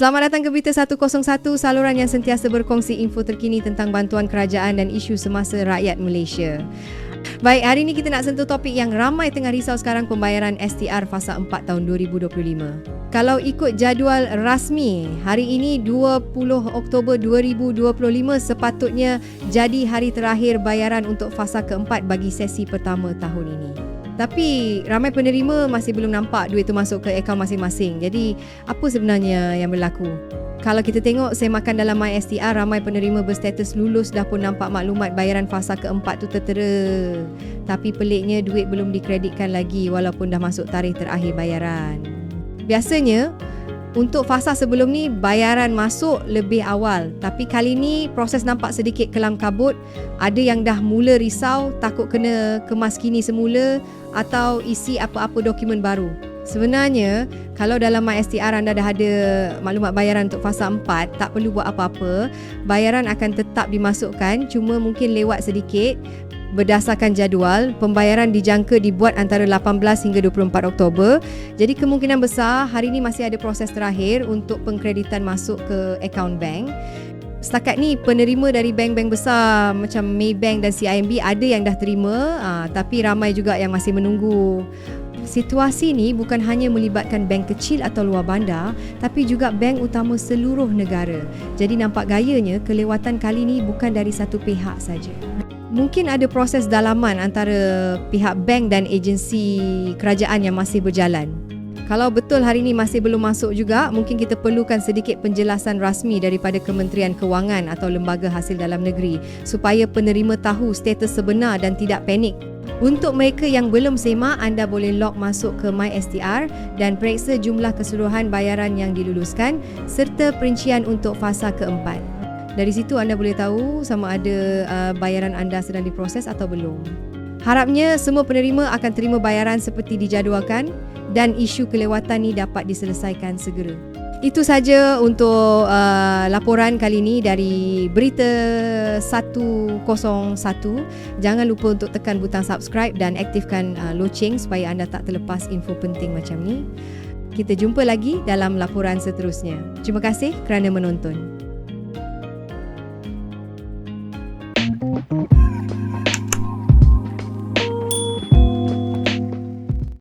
Selamat datang ke Berita 101, saluran yang sentiasa berkongsi info terkini tentang bantuan kerajaan dan isu semasa rakyat Malaysia. Baik, hari ini kita nak sentuh topik yang ramai tengah risau sekarang pembayaran STR fasa 4 tahun 2025. Kalau ikut jadual rasmi, hari ini 20 Oktober 2025 sepatutnya jadi hari terakhir bayaran untuk fasa keempat bagi sesi pertama tahun ini. Tapi ramai penerima masih belum nampak duit tu masuk ke akaun masing-masing. Jadi apa sebenarnya yang berlaku? Kalau kita tengok semakan dalam MySTR ramai penerima berstatus lulus dah pun nampak maklumat bayaran fasa keempat tu tertera. Tapi peliknya duit belum dikreditkan lagi walaupun dah masuk tarikh terakhir bayaran. Biasanya untuk fasa sebelum ni bayaran masuk lebih awal. Tapi kali ni proses nampak sedikit kelam kabut. Ada yang dah mula risau takut kena kemas kini semula atau isi apa-apa dokumen baru. Sebenarnya kalau dalam MySTR anda dah ada maklumat bayaran untuk fasa 4 tak perlu buat apa-apa. Bayaran akan tetap dimasukkan cuma mungkin lewat sedikit Berdasarkan jadual, pembayaran dijangka dibuat antara 18 hingga 24 Oktober. Jadi kemungkinan besar hari ini masih ada proses terakhir untuk pengkreditan masuk ke akaun bank. Setakat ni penerima dari bank-bank besar macam Maybank dan CIMB ada yang dah terima aa, tapi ramai juga yang masih menunggu. Situasi ni bukan hanya melibatkan bank kecil atau luar bandar tapi juga bank utama seluruh negara. Jadi nampak gayanya kelewatan kali ni bukan dari satu pihak saja mungkin ada proses dalaman antara pihak bank dan agensi kerajaan yang masih berjalan. Kalau betul hari ini masih belum masuk juga, mungkin kita perlukan sedikit penjelasan rasmi daripada Kementerian Kewangan atau Lembaga Hasil Dalam Negeri supaya penerima tahu status sebenar dan tidak panik. Untuk mereka yang belum semak, anda boleh log masuk ke MySTR dan periksa jumlah keseluruhan bayaran yang diluluskan serta perincian untuk fasa keempat. Dari situ anda boleh tahu sama ada uh, bayaran anda sedang diproses atau belum. Harapnya semua penerima akan terima bayaran seperti dijadualkan dan isu kelewatan ini dapat diselesaikan segera. Itu saja untuk uh, laporan kali ini dari Berita 101. Jangan lupa untuk tekan butang subscribe dan aktifkan uh, loceng supaya anda tak terlepas info penting macam ni. Kita jumpa lagi dalam laporan seterusnya. Terima kasih kerana menonton. Mm-hmm.